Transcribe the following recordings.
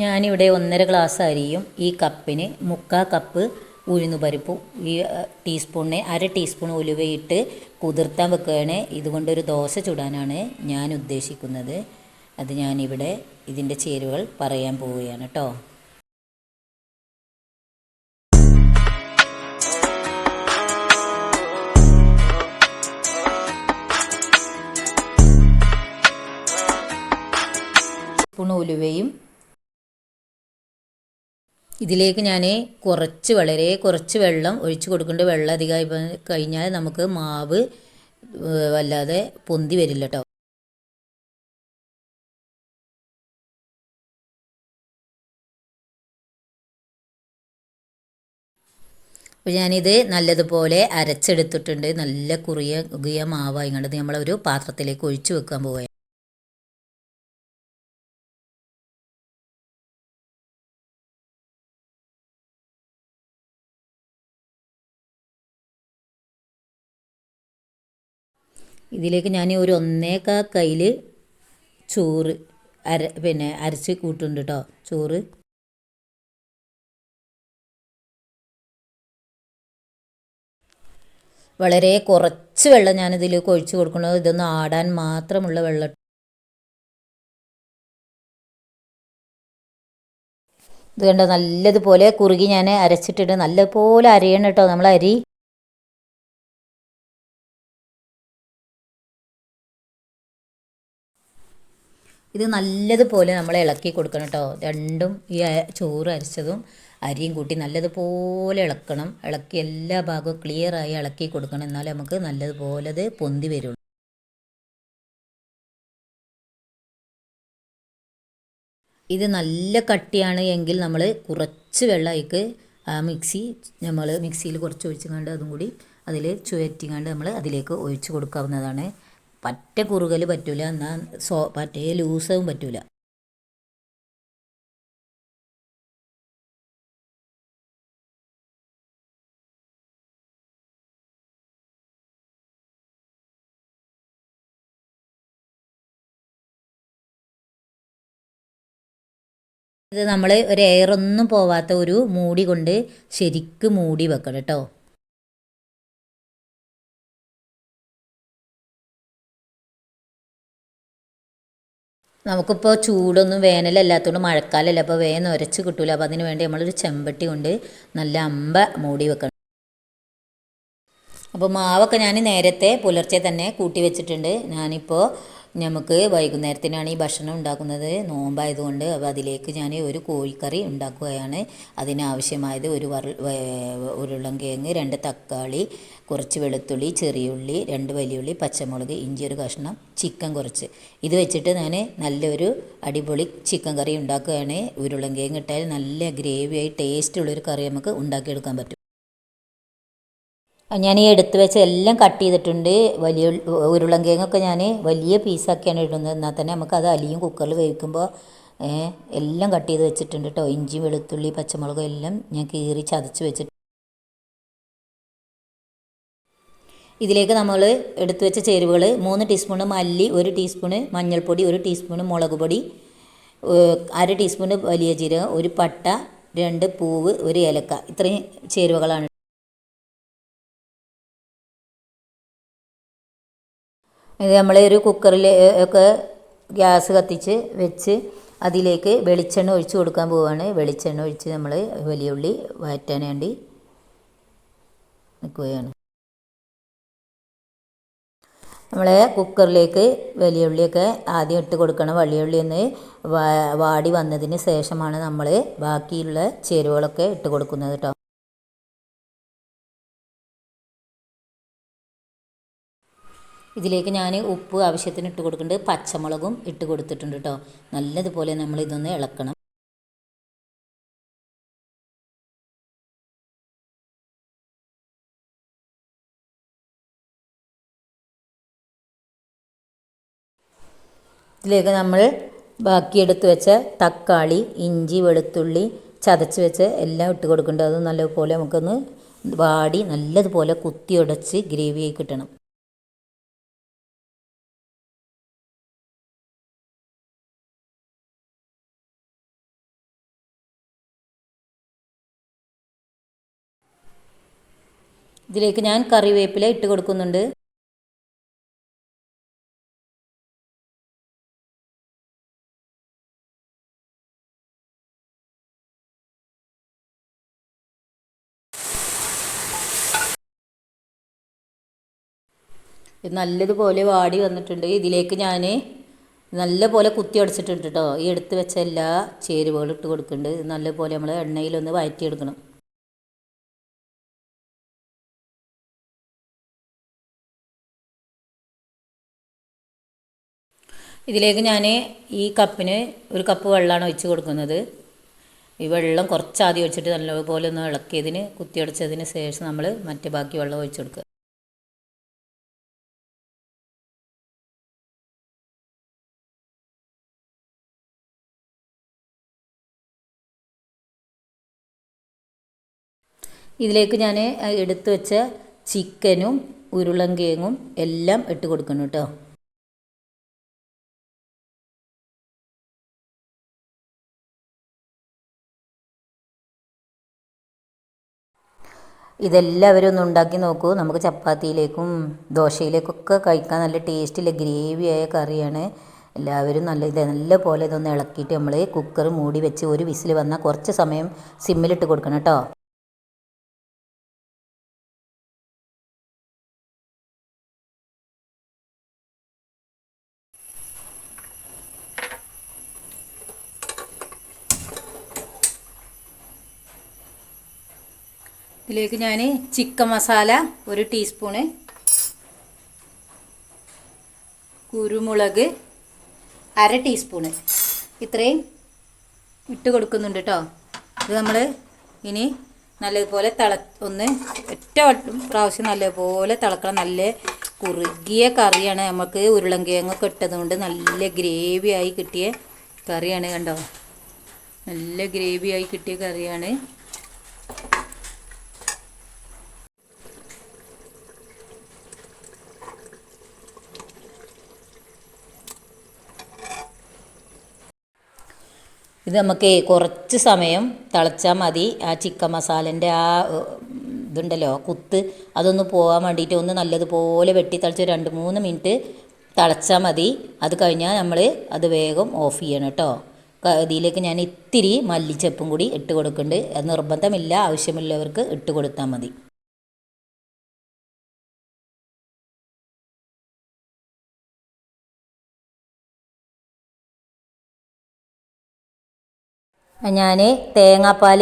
ഞാനിവിടെ ഒന്നര ഗ്ലാസ് അരിയും ഈ കപ്പിന് മുക്കാൽ കപ്പ് ഉഴുന്നുപരിപ്പും ഈ ടീസ്പൂണിന് അര ടീസ്പൂൺ ഉലുവയിട്ട് കുതിർത്താൻ വെക്കുകയാണ്. ഇതുകൊണ്ടൊരു ദോശ ചുടാനാണ് ഞാൻ ഉദ്ദേശിക്കുന്നത്. അത് ഞാനിവിടെ ഇതിന്റെ ചേരുവകൾ പറയാൻ പോവുകയാണ് കേട്ടോ. സ്പൂൺ ഉലുവയും ഇതിലേക്ക് ഞാൻ കുറച്ച് വളരെ കുറച്ച് വെള്ളം ഒഴിച്ച് കൊടുക്കേണ്ട വെള്ളം അധികമായി കഴിഞ്ഞാൽ നമുക്ക് മാവ് വല്ലാതെ പൊന്തി വരില്ല കേട്ടോ അപ്പോൾ ഞാനിത് നല്ലതുപോലെ അരച്ചെടുത്തിട്ടുണ്ട്. നല്ല കുറിയ കുറിയ മാവായി കണ്ടത് നമ്മളൊരു പാത്രത്തിലേക്ക് ഒഴിച്ചു വെക്കാൻ പോവുകയാണ്. ഇതിലേക്ക് ഞാൻ ഒരു ഒന്നേക്കാ കയ്യിൽ ചോറ് അര പിന്നെ അരച്ച് കൂട്ടുണ്ട് കേട്ടോ ചോറ്. വളരെ കുറച്ച് വെള്ളം ഞാനിതിലേക്ക് ഒഴിച്ച് കൊടുക്കുന്നത് ഇതൊന്ന് ആടാൻ മാത്രമുള്ള വെള്ളം. ഇത് കണ്ടോ നല്ലതുപോലെ കുറുകി ഞാൻ അരച്ചിട്ടിട്ട് നല്ലതുപോലെ അരയണം കേട്ടോ നമ്മൾ അരി ഇത് നല്ലതുപോലെ നമ്മൾ ഇളക്കി കൊടുക്കണം കേട്ടോ രണ്ടും ഈ ചോറ് അരച്ചതും അരിയും കൂട്ടി നല്ലതുപോലെ ഇളക്കണം. ഇളക്കി എല്ലാ ഭാഗവും ക്ലിയറായി ഇളക്കി കൊടുക്കണം. എന്നാലേ നമുക്ക് നല്ലതുപോലെ അത് പൊന്തി വരുള്ളൂ ഇത് നല്ല കട്ടിയാണ് എങ്കിൽ നമ്മൾ കുറച്ച് വെള്ളമായിക്ക് മിക്സി നമ്മൾ മിക്സിയിൽ കുറച്ച് ഒഴിച്ചുകൊണ്ട് അതും കൂടി അതിൽ ചുവറ്റിങ്ങാണ്ട് നമ്മൾ അതിലേക്ക് ഒഴിച്ചു കൊടുക്കാവുന്നതാണ്. പറ്റ കുറുകൽ പറ്റൂല എന്നാൽ സോ പറ്റേ ലൂസവും പറ്റൂല. ഇത് നമ്മൾ ഒരു എയറൊന്നും പോവാത്ത ഒരു മൂടി കൊണ്ട് ശരിക്ക് മൂടി വെക്കണം കേട്ടോ നമുക്കിപ്പോൾ ചൂടൊന്നും വേനലല്ലാത്തതുകൊണ്ട് മഴക്കാലമല്ല അപ്പോൾ വേഗം ഉരച്ച് കിട്ടൂല. അപ്പോൾ അതിന് വേണ്ടി നമ്മളൊരു ചെമ്പട്ടി കൊണ്ട് നല്ല അമ്പ മൂടി വെക്കണം. അപ്പോൾ മാവൊക്കെ ഞാൻ നേരത്തെ പുലർച്ചെ തന്നെ കൂട്ടി വെച്ചിട്ടുണ്ട്. ഞാനിപ്പോൾ നമുക്ക് വൈകുന്നേരത്തിനാണ് ഈ ഭക്ഷണം ഉണ്ടാക്കുന്നത്. നോമ്പായതുകൊണ്ട് അപ്പോൾ അതിലേക്ക് ഞാൻ ഒരു കോഴിക്കറി ഉണ്ടാക്കുകയാണ്. അതിനാവശ്യമായത് ഒരു വറ ഉരുളൻകിഴങ്ങ് രണ്ട് തക്കാളി കുറച്ച് വെളുത്തുള്ളി ചെറിയുള്ളി രണ്ട് വലിയുള്ളി പച്ചമുളക് ഇഞ്ചി ഒരു കഷ്ണം ചിക്കൻ കുറച്ച്. ഇത് വെച്ചിട്ട് ഞാൻ നല്ലൊരു അടിപൊളി ചിക്കൻ കറി ഉണ്ടാക്കുകയാണ്. ഉരുളൻകിഴങ്ങ് ഇട്ടാൽ നല്ല ഗ്രേവിയായി ടേസ്റ്റുള്ളൊരു കറി നമുക്ക് ഉണ്ടാക്കിയെടുക്കാൻ പറ്റും. ഞാൻ ഈ എടുത്ത് വെച്ച എല്ലാം കട്ട് ചെയ്തിട്ടുണ്ട്. വലിയ ഉരുളൻകിഴങ്ങൊക്കെ ഞാൻ വലിയ പീസാക്കിയാണ് ഇടുന്നത്. എന്നാൽ തന്നെ നമുക്ക് അത് അലിയും കുക്കറിൽ വേവിക്കുമ്പോൾ എല്ലാം കട്ട് ചെയ്ത് വെച്ചിട്ടുണ്ട് കേട്ടോ ഇഞ്ചി വെളുത്തുള്ളി പച്ചമുളകും എല്ലാം ഞാൻ കീറി ചതച്ച് വെച്ചിട്ട്. ഇതിലേക്ക് നമ്മൾ എടുത്തു വെച്ച ചേരുവകൾ മൂന്ന് ടീസ്പൂണ് മല്ലി ഒരു ടീസ്പൂണ് മഞ്ഞൾപ്പൊടി ഒരു ടീസ്പൂണ് മുളക് പൊടി അര ടീസ്പൂണ് വലിയ ജീരകം ഒരു പട്ട രണ്ട് പൂവ് ഒരു ഏലക്ക. ഇത്രയും ചേരുവകളാണ്. ഇത് നമ്മൾ ഒരു കുക്കറിൽ ഒക്കെ ഗ്യാസ് കത്തിച്ച് വെച്ച് അതിലേക്ക് വെളിച്ചെണ്ണ ഒഴിച്ച് കൊടുക്കാൻ പോവുകയാണ് വെളിച്ചെണ്ണ ഒഴിച്ച് നമ്മൾ വലിയ ഉള്ളി വഴറ്റാൻ വേണ്ടി നിൽക്കുകയാണ് നമ്മൾ കുക്കറിലേക്ക് വലിയ ഉള്ളിയൊക്കെ ആദ്യം ഇട്ട് കൊടുക്കണം. വലിയ ഉള്ളി ഒന്ന് വാടി വന്നതിന് ശേഷമാണ് നമ്മൾ ബാക്കിയുള്ള ചേരുവകളൊക്കെ ഇട്ട് കൊടുക്കുന്നത് കേട്ടോ ഇതിലേക്ക് ഞാൻ ഉപ്പ് ആവശ്യത്തിന് ഇട്ട് കൊടുക്കുന്നുണ്ട്. പച്ചമുളകും ഇട്ട് കൊടുത്തിട്ടുണ്ട് കേട്ടോ നല്ലതുപോലെ നമ്മൾ ഇതൊന്ന് ഇളക്കണം. ഇതിലേക്ക് നമ്മൾ ബാക്കി എടുത്ത് വെച്ച തക്കാളി ഇഞ്ചി വെളുത്തുള്ളി ചതച്ച് വെച്ച് എല്ലാം ഇട്ട് കൊടുക്കേണ്ടത് അത് നല്ലതുപോലെ നമുക്കൊന്ന് വാടി നല്ലതുപോലെ കുത്തി ഉടച്ച് ഗ്രേവിയായി കിട്ടണം. ഇതിലേക്ക് ഞാൻ കറിവേപ്പില ഇട്ട് കൊടുക്കുന്നുണ്ട്. നല്ലതുപോലെ വാടി വന്നിട്ടുണ്ട്. ഇതിലേക്ക് ഞാൻ നല്ലപോലെ കുത്തി അടച്ചിട്ടുണ്ട് കേട്ടോ ഈ എടുത്ത് വെച്ച എല്ലാ ചേരുവകളും ഇട്ട് കൊടുക്കുന്നുണ്ട്. നല്ലപോലെ നമ്മൾ എണ്ണയിലൊന്ന് വഴറ്റിയെടുക്കണം. ഇതിലേക്ക് ഞാൻ ഈ കപ്പിന് ഒരു കപ്പ് വെള്ളമാണ് ഒഴിച്ച് കൊടുക്കുന്നത്. ഈ വെള്ളം കുറച്ച് ആദ്യം ഒഴിച്ചിട്ട് നല്ലപോലെ ഒന്ന് ഇളക്കിയതിന് കുത്തിയടച്ചതിന് ശേഷം നമ്മൾ മറ്റേ ബാക്കി വെള്ളം ഒഴിച്ച് കൊടുക്കുക. ഇതിലേക്ക് ഞാൻ എടുത്തു വെച്ച ചിക്കനും ഉരുളങ്കിഴങ്ങും എല്ലാം ഇട്ട് കൊടുക്കണം കേട്ടോ. ഇതെല്ലാവരും ഒന്ന് ഉണ്ടാക്കി നോക്കൂ. നമുക്ക് ചപ്പാത്തിയിലേക്കും ദോശയിലേക്കൊക്കെ കഴിക്കാൻ നല്ല ടേസ്റ്റില്ല ഗ്രേവി ആയ കറിയാണ്. എല്ലാവരും നല്ല ഇത് നല്ല പോലെ ഇതൊന്ന് ഇളക്കിയിട്ട് നമ്മൾ കുക്കർ മൂടി വെച്ച് ഒരു വിസിൽ വന്നാൽ കുറച്ച് സമയം സിമ്മിലിട്ട് കൊടുക്കണം കേട്ടോ. ഇതിലേക്ക് ഞാൻ ചിക്കൻ മസാല ഒരു ടീസ്പൂണ് കുരുമുളക് അര ടീസ്പൂണ്. ഇത്രയും ഇട്ട് കൊടുക്കുന്നുണ്ട് കേട്ടോ ഇത് നമ്മൾ ഇനി നല്ലതുപോലെ തിള ഒന്ന് ഒറ്റ വട്ടം പ്രാവശ്യം നല്ലതുപോലെ തിളക്കണം. നല്ല കുറുകിയ കറിയാണ്. നമുക്ക് ഉരുളങ്കിഴങ്ങൊക്കെ ഇട്ടതുകൊണ്ട് നല്ല ഗ്രേവിയായി കിട്ടിയ കറിയാണ് കണ്ടോ? നല്ല ഗ്രേവിയായി കിട്ടിയ കറിയാണ്. ഇത് നമുക്ക് കുറച്ച് സമയം തിളച്ചാൽ മതി. ആ ചിക്കൻ മസാലന്റെ ആ ഇതുണ്ടല്ലോ കുത്ത് അതൊന്ന് പോകാൻ വേണ്ടിയിട്ട് ഒന്ന് നല്ലതുപോലെ വെട്ടി തിളച്ച് രണ്ട് മൂന്ന് മിനിറ്റ് തിളച്ചാൽ മതി. അത് കഴിഞ്ഞാൽ നമ്മൾ അത് വേഗം ഓഫ് ചെയ്യണം കേട്ടോ ഇതിലേക്ക് ഞാൻ ഇത്തിരി മല്ലിച്ചപ്പും കൂടി ഇട്ട് കൊടുക്കുന്നുണ്ട് നിർബന്ധമില്ല. ആവശ്യമുള്ളവർക്ക് ഇട്ട് കൊടുത്താൽ മതി. ഞാൻ തേങ്ങാപ്പാൽ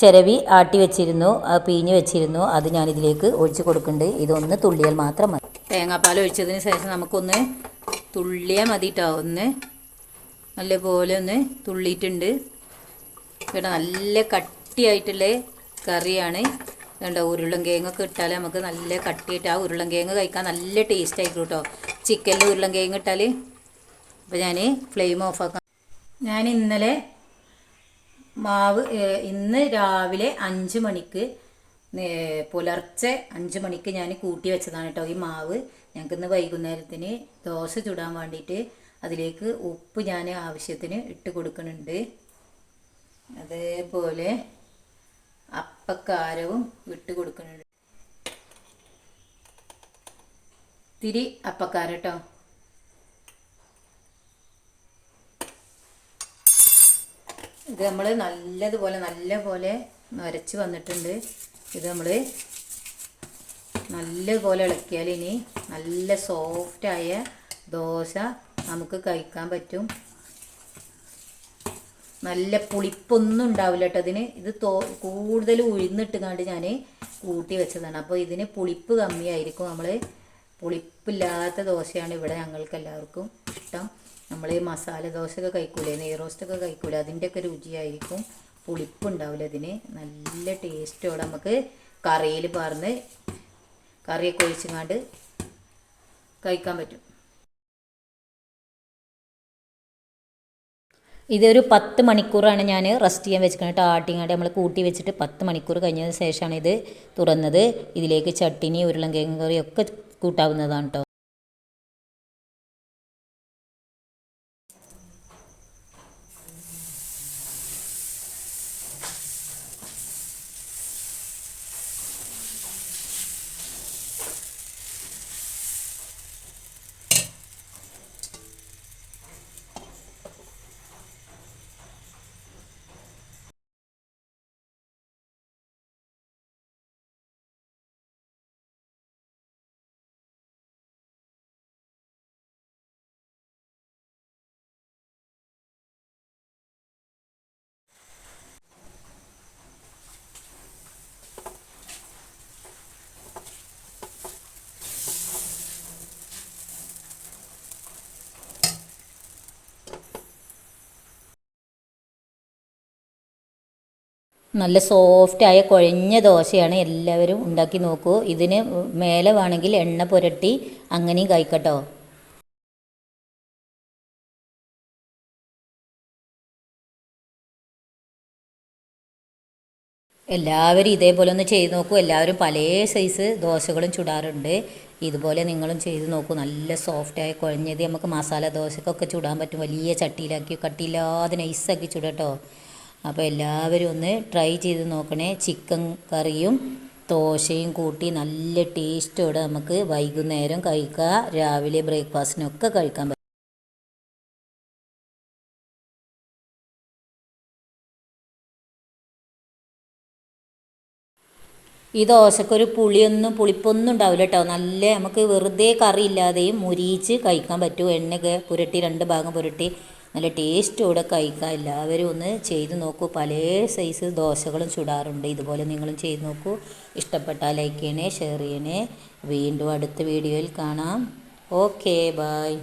ചിരവി ആട്ടി വെച്ചിരുന്നു പിഴിഞ്ഞ് വെച്ചിരുന്നു. അത് ഞാൻ ഇതിലേക്ക് ഒഴിച്ച് കൊടുക്കുന്നുണ്ട്. ഇതൊന്ന് തുള്ളിയാൽ മാത്രം മതി. തേങ്ങാപ്പാൽ ഒഴിച്ചതിന് ശേഷം നമുക്കൊന്ന് തുള്ളിയാൽ മതി കേട്ടോ ഒന്ന് നല്ലപോലെ ഒന്ന് തുള്ളിയിട്ടുണ്ട്. ഇവിടെ നല്ല കട്ടിയായിട്ടുള്ള കറിയാണ്. കണ്ടോ ഉരുളൻ കിഴങ്ങൊക്കെ ഇട്ടാൽ നമുക്ക് നല്ല കട്ടിയിട്ട് ആ ഉരുളൻ കിഴങ്ങ് കഴിക്കാൻ നല്ല ടേസ്റ്റ് ആയിരിക്കും കേട്ടോ ചിക്കനിൽ ഉരുളൻ കിഴങ്ങ് ഇട്ടാൽ അപ്പോൾ ഞാൻ ഫ്ലെയിം ഓഫാക്കാം ഞാൻ ഇന്നലെ മാവ് ഇന്ന് രാവിലെ അഞ്ച് മണിക്ക് പുലർച്ചെ അഞ്ച് മണിക്ക് ഞാൻ കൂട്ടി വെച്ചതാണ് കേട്ടോ ഈ മാവ്. ഞങ്ങൾക്ക് ഇന്ന് വൈകുന്നേരത്തിന് ദോശ ചുടാൻ വേണ്ടിയിട്ട് അതിലേക്ക് ഉപ്പ് ഞാൻ ആവശ്യത്തിന് ഇട്ട് കൊടുക്കുന്നുണ്ട്. അതേപോലെ അപ്പക്കാരവും ഇട്ട് കൊടുക്കുന്നുണ്ട്. തിരി അപ്പക്കാര കേട്ടോ. ഇത് നമ്മൾ നല്ലതുപോലെ നല്ലപോലെ നരച്ച് വന്നിട്ടുണ്ട്. ഇത് നമ്മൾ നല്ലപോലെ ഇളക്കിയാൽ ഇനി നല്ല സോഫ്റ്റായ ദോശ നമുക്ക് കഴിക്കാൻ പറ്റും. നല്ല പുളിപ്പൊന്നും ഉണ്ടാവില്ല കേട്ടോ ഇതിന്. ഇത് തോ കൂടുതൽ ഉഴുന്നിട്ടുകൊണ്ട് ഞാൻ കൂട്ടി വെച്ചതാണ്. അപ്പോൾ ഇതിന് പുളിപ്പ് കമ്മിയായിരിക്കും. നമ്മൾ പുളിപ്പില്ലാത്ത ദോശയാണ് ഇവിടെ ഞങ്ങൾക്ക് എല്ലാവർക്കും ഇഷ്ടം. നമ്മൾ ഈ മസാല ദോശയൊക്കെ കഴിക്കൂലേ നെയ് റോസ്റ്റൊക്കെ കഴിക്കൂലേ അതിന്റെയൊക്കെ രുചിയായിരിക്കും. പുളിപ്പുണ്ടാവില്ല ഇതിന് നല്ല ടേസ്റ്റോടെ നമുക്ക് കറിയിൽ പാർന്ന് കറിയൊക്കെ ഒഴിച്ചുങ്ങാണ്ട് കഴിക്കാൻ പറ്റും. ഇതൊരു പത്ത് മണിക്കൂറാണ് ഞാൻ റെസ്റ്റ് ചെയ്യാൻ വെച്ചിരിക്കുന്നത് ആട്ടിങ്ങാണ്ട് നമ്മൾ കൂട്ടി വെച്ചിട്ട് പത്ത് മണിക്കൂർ കഴിഞ്ഞതിന് ശേഷമാണ് ഇത് തുറന്നത്. ഇതിലേക്ക് ചട്ടിനി ഉരുളൻകിഴങ്ങ് കറി ഒക്കെ കൂട്ടാവുന്നതാണ് കേട്ടോ. നല്ല സോഫ്റ്റായ കുഴഞ്ഞ ദോശയാണ് എല്ലാവരും ഉണ്ടാക്കി നോക്കൂ. ഇതിന് മേലെ വേണമെങ്കിൽ എണ്ണ പുരട്ടി അങ്ങനെയും കഴിക്കട്ടോ. എല്ലാവരും ഇതേപോലെ ഒന്ന് ചെയ്ത് നോക്കൂ. എല്ലാവരും പല സൈസ് ദോശകളും ചുടാറുണ്ട്. ഇതുപോലെ നിങ്ങളും ചെയ്ത് നോക്കൂ. നല്ല സോഫ്റ്റായ കുഴഞ്ഞത് നമുക്ക് മസാല ദോശക്കൊക്കെ ചുടാൻ പറ്റും. വലിയ ചട്ടിയിലാക്കി കട്ടിയില്ലാതെ നൈസാക്കി ചുടട്ടോ. അപ്പോൾ എല്ലാവരും ഒന്ന് ട്രൈ ചെയ്ത് നോക്കണേ. ചിക്കൻ കറിയും ദോശയും കൂട്ടി നല്ല ടേസ്റ്റോടെ നമുക്ക് വൈകുന്നേരം കഴിക്കുക രാവിലെ ബ്രേക്ക്ഫാസ്റ്റിനൊക്കെ കഴിക്കാൻ പറ്റും ഈ ദോശക്കൊരു പുളിയൊന്നും പുളിപ്പൊന്നും ഉണ്ടാവില്ല കേട്ടോ നല്ല നമുക്ക് വെറുതെ കറി ഇല്ലാതെയും മുരിച്ച് കഴിക്കാൻ പറ്റും. എണ്ണയൊക്കെ പുരട്ടി രണ്ട് ഭാഗം പുരട്ടി. നല്ല ടേസ്റ്റോടെ കഴിക്കാം. എല്ലാവരും ഒന്ന് ചെയ്ത് നോക്കൂ. പല സൈസ് ദോശകളും ചുടാറുണ്ട്. ഇതുപോലെ നിങ്ങളും ചെയ്ത് നോക്കൂ. ഇഷ്ടപ്പെട്ടാൽ ലൈക്ക് ചെയ്യണേ ഷെയർ ചെയ്യണേ. വീണ്ടും അടുത്ത വീഡിയോയിൽ കാണാം. Okay bye